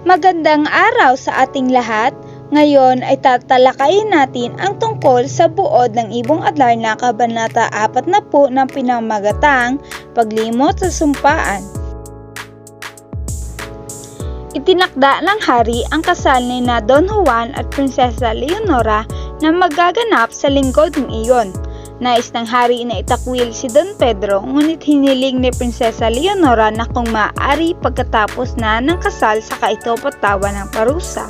Magandang araw sa ating lahat. Ngayon ay tatalakayin natin ang tungkol sa buod ng Ibong Adlar na Kabanata 4 na po ng pinamagatang Paglimot sa Sumpaan. Itinakda ng hari ang kasal ni na Don Juan at Prinsesa Leonora na magaganap sa linggo ng iyon. Nais ng hari na itakwil si Don Pedro ngunit hiniling ni Prinsesa Leonora na kung maaari pagkatapos na ng kasal saka ito patawan ng parusa.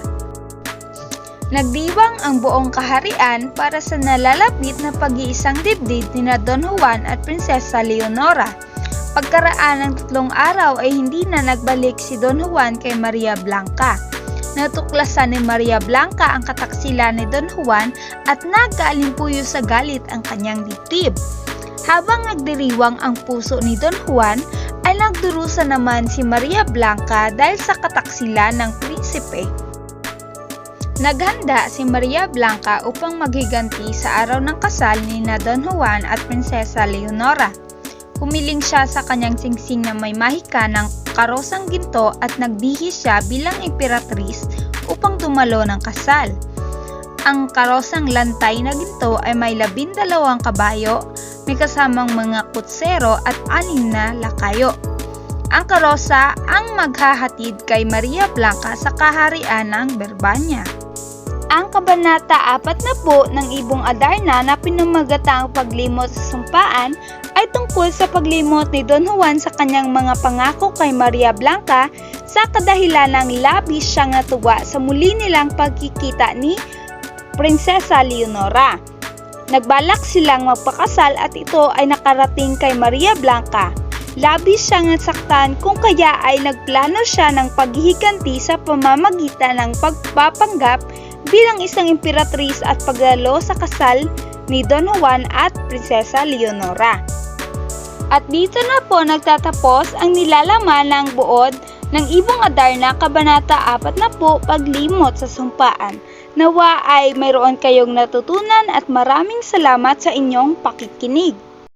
Nagdiwang ang buong kaharian para sa nalalapit na pag-iisang dibdib ni na Don Juan at Prinsesa Leonora. Pagkaraan ng tatlong araw ay hindi na nagbalik si Don Juan kay Maria Blanca. Natuklasan ni Maria Blanca ang kataksilan ni Don Juan at nagkaalimpuyo sa galit ang kanyang dibdib. Habang nagdiriwang ang puso ni Don Juan, ay nagdurusa naman si Maria Blanca dahil sa kataksilan ng prinsipe. Naghanda si Maria Blanca upang maghiganti sa araw ng kasal ni na Don Juan at Prinsesa Leonora. Humiling siya sa kanyang singsing na may mahika ng karosang ginto at nagbihis siya bilang imperatrice upang dumalo ng kasal. Ang karosang lantay na ginto ay may labindalawang kabayo, may kasamang mga kutsero at anim na lakayo. Ang karosa ang maghahatid kay Maria Blanca sa kaharian ng Berbanya. Ang kabanata 4 na po ng Ibong Adarna na pinamagatang paglimot sa sumpaan ay tungkol sa paglimot ni Don Juan sa kanyang mga pangako kay Maria Blanca sa kadahilan ng labis siyang natuwa sa muli nilang pagkikita ni Prinsesa Leonora. Nagbalak silang magpakasal at ito ay nakarating kay Maria Blanca. Labis siyang nasaktan kung kaya ay nagplano siya ng paghihiganti sa pamamagitan ng pagpapanggap bilang isang imperatrice at paglalo sa kasal ni Don Juan at Prinsesa Leonora. At dito na po nagtatapos ang nilalaman ng buod ng Ibong Adarna Kabanata 4 na po Paglimot sa Sumpaan. Nawa ay mayroon kayong natutunan at maraming salamat sa inyong pakikinig.